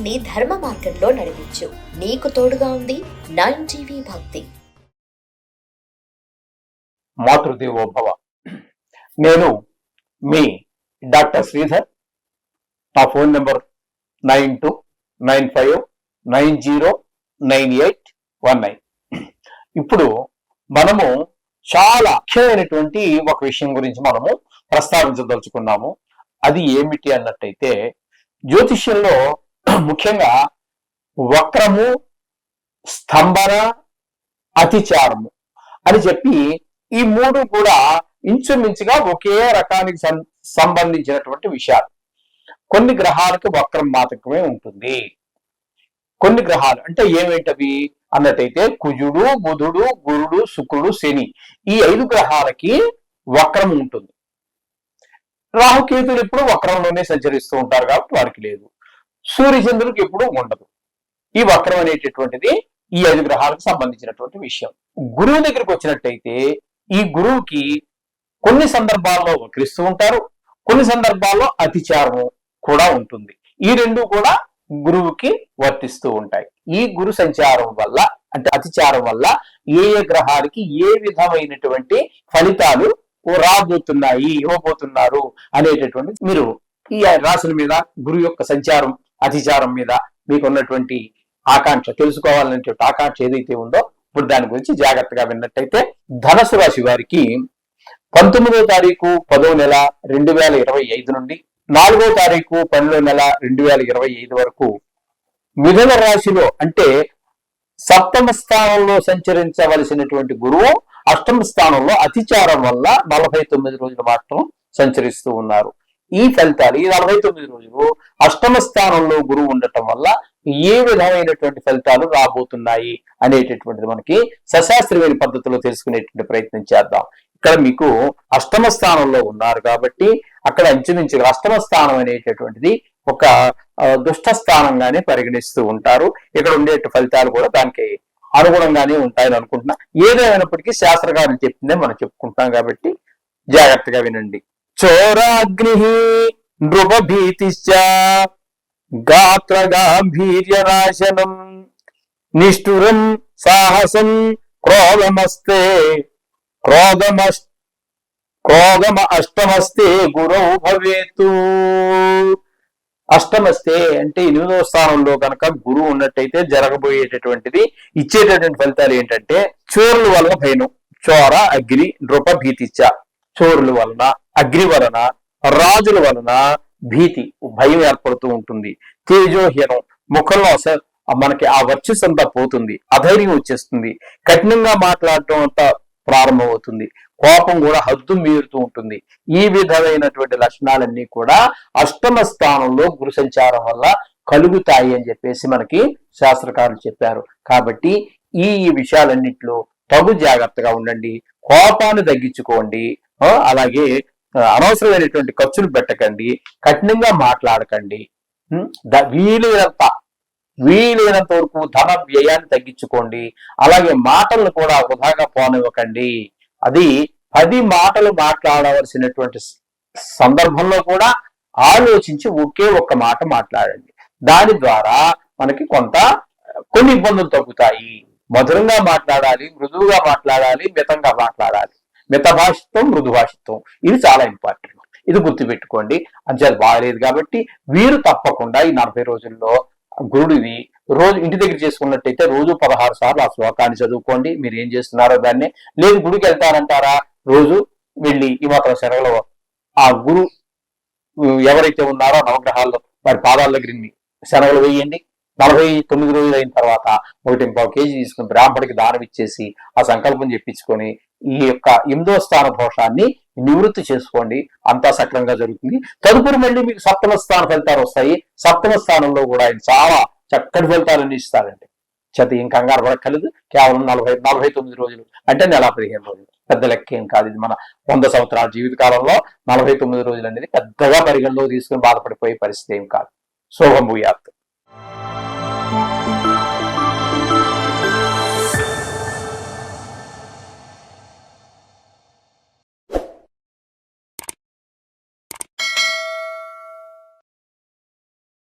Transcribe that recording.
జీవితాన్ని ధర్మ మార్గంలో నడిపించు. నీకు తోడుగా ఉంది నైన్ టీవీ భక్తి. మాతృదేవోభవ. నేను మీ డాక్టర్ శ్రీధర్. నా phone number nine two nine five nine zero nine eight one nine. ఇప్పుడు మనము చాలా ముఖ్యమైనటువంటి ఒక విషయం గురించి మనము ప్రస్తావించదలుచుకున్నాము. అది ఏమిటి అన్నట్టయితే జ్యోతిష్యంలో ముఖ్యంగా వక్రము స్తంభన అతిచారము అని చెప్పి ఈ మూడు కూడా ఇంచుమించుగా ఒకే రకానికి సం- సంబంధించినటువంటి విషయాలు. కొన్ని గ్రహాలకు వక్రం మాత్రమే ఉంటుంది. కొన్ని గ్రహాలు అంటే ఏమేంటవి? అన్నట్టయితే కుజుడు బుధుడు గురుడు శుక్రుడు శని ఈ ఐదు గ్రహాలకి వక్రం ఉంటుంది. రాహుకేతులు ఎప్పుడు వక్రంలోనే సంచరిస్తూ ఉంటారు కాబట్టి వాడికి లేదు. సూర్యచంద్రుడికి ఎప్పుడు ఉండదు. ఈ వక్రం అనేటటువంటిది ఈ ఐదు గ్రహాలకు సంబంధించినటువంటి విషయం. గురువు దగ్గరికి వచ్చినట్టయితే ఈ గురువుకి కొన్ని సందర్భాల్లో వక్రిస్తూ ఉంటారు కొన్ని సందర్భాల్లో అతిచారము కూడా ఉంటుంది. ఈ రెండు కూడా గురువుకి వర్తిస్తూ ఉంటాయి. ఈ గురు సంచారం వల్ల అంటే అతిచారం వల్ల ఏ ఏ గ్రహాలకి ఏ విధమైనటువంటి ఫలితాలు రాబోతున్నాయి ఇవ్వబోతున్నారు అనేటటువంటి మీరు ఈ రాశుల మీద గురువు యొక్క సంచారం అతిచారం మీద మీకున్నటువంటి ఆకాంక్ష తెలుసుకోవాలనేటువంటి ఆకాంక్ష ఏదైతే ఉందో ఇప్పుడు దాని గురించి జాగ్రత్తగా విన్నట్టయితే ధనసు రాశి వారికి పంతొమ్మిదో తారీఖు పదో నెల రెండు వేల ఇరవై ఐదు నుండి నాలుగో తారీఖు పన్నెండో నెల రెండు వేల ఇరవై ఐదు వరకు మిథున రాశిలో అంటే సప్తమ స్థానంలో సంచరించవలసినటువంటి గురువు అష్టమ స్థానంలో అతిచారం వల్ల నలభై తొమ్మిది రోజులు మాత్రం సంచరిస్తూ ఉన్నారు. ఈ ఫలితాలు ఈ నలభై తొమ్మిది రోజులు అష్టమ స్థానంలో గురువు ఉండటం వల్ల ఏ విధమైనటువంటి ఫలితాలు రాబోతున్నాయి అనేటటువంటిది మనకి సశాస్త్రమైన పద్ధతిలో తెలుసుకునేటువంటి ప్రయత్నం చేద్దాం. ఇక్కడ మీకు అష్టమ స్థానంలో ఉన్నారు కాబట్టి అక్కడ అంచుమించు అష్టమ స్థానం అనేటటువంటిది ఒక దుష్ట స్థానంగానే పరిగణిస్తూ ఉంటారు. ఇక్కడ ఉండే ఫలితాలు కూడా దానికి అనుగుణంగానే ఉంటాయని అనుకుంటున్నా. ఏదేమైనప్పటికీ శాస్త్రకారులు చెప్పిందే మనం చెప్పుకుంటాం కాబట్టి జాగ్రత్తగా వినండి. చోరాగ్ని నృపభీతిశ్చ గాత్ర గాంభీర్య నాశనం నిష్ఠురం సాహసం క్రోధమస్తే క్రోధమస్ క్రోధమ అష్టమస్తే గురౌ భవేతు అష్టమస్తే అంటే ఎనిమిదవ స్థానంలో కనుక గురువు ఉన్నట్టయితే జరగబోయేటటువంటిది ఇచ్చేటటువంటి ఫలితాలు ఏంటంటే చోరుల వలన భయం చోర అగ్ని నృప భీతిచ్చ చోరుల వలన అగ్ని వలన రాజుల వలన భీతి భయం ఏర్పడుతూ ఉంటుంది. తేజోహీనం ముఖంలో అస- మనకి ఆ వర్చస్ అంతా పోతుంది. అధైర్యం వచ్చేస్తుంది. కఠినంగా మాట్లాడటం అంతా ప్రారంభమవుతుంది. కోపం కూడా హద్దు మీరుతూ ఉంటుంది. ఈ విధమైనటువంటి లక్షణాలన్నీ కూడా అష్టమ స్థానంలో గురు సంచారం వల్ల కలుగుతాయి అని చెప్పేసి మనకి శాస్త్రకారులు చెప్పారు. కాబట్టి ఈ ఈ విషయాలన్నింటిలో తగు జాగ్రత్తగా ఉండండి. కోపాన్ని తగ్గించుకోండి. అలాగే అనవసరమైనటువంటి ఖర్చులు పెట్టకండి కఠినంగా మాట్లాడకండి. ద- వీలైనంత వీలైనంత వరకు ధన వ్యయాన్ని తగ్గించుకోండి. అలాగే మాటలను కూడా వృధాగా పోనివ్వకండి. అది పది మాటలు మాట్లాడవలసినటువంటి సందర్భంలో కూడా ఆలోచించి ఒకే ఒక్క మాట మాట్లాడండి. దాని ద్వారా మనకి కొంత కొన్ని ఇబ్బందులు తగ్గుతాయి. మధురంగా మాట్లాడాలి మృదువుగా మాట్లాడాలి మితంగా మాట్లాడాలి. మిత భాషిత్వం మృదు భాషిత్వం ఇది చాలా ఇంపార్టెంట్ ఇది గుర్తుపెట్టుకోండి. అది బాగలేదు కాబట్టి వీరు తప్పకుండా ఈ నలభై రోజుల్లో గురుడివి రోజు ఇంటి దగ్గర చేసుకున్నట్టయితే రోజు పదహారు సార్లు ఆ శ్లోకాన్ని చదువుకోండి. మీరు ఏం చేస్తున్నారో దాన్ని. లేదు గుడికి వెళ్తారంటారా రోజు వెళ్ళి ఈ మాత్రం శనగలో ఆ గురు ఎవరైతే ఉన్నారో నవగ్రహాల్లో వారి పాదాల దగ్గర శనగలు వేయండి. నలభై తొమ్మిది రోజులు అయిన తర్వాత ఒకటి ఇంకో కేజీ తీసుకుని బ్రాహ్మడికి దానం ఇచ్చేసి ఆ సంకల్పం చెప్పించుకొని ఈ యొక్క ఎనిమిదో స్థాన దోషాన్ని నివృత్తి చేసుకోండి. అంతా సక్రంగా జరుగుతుంది. తదుపరి మళ్ళీ మీకు సప్తమ స్థాన ఫలితాలు వస్తాయి. సప్తమ స్థానంలో కూడా ఆయన చాలా చక్కటి ఫలితాలను ఇస్తారండి చేత ఏం కంగారు పడక్కర్లేదు. కేవలం నలభై నలభై తొమ్మిది రోజులు అంటే నెల పదిహేను రోజులు. పెద్ద లెక్క ఏం కాదు. ఇది మన వంద సంవత్సరాల జీవిత కాలంలో నలభై తొమ్మిది రోజులు అనేది పెద్దగా పరిగణలో తీసుకుని బాధపడిపోయే పరిస్థితి ఏం కాదు. శోభం భూయాత్.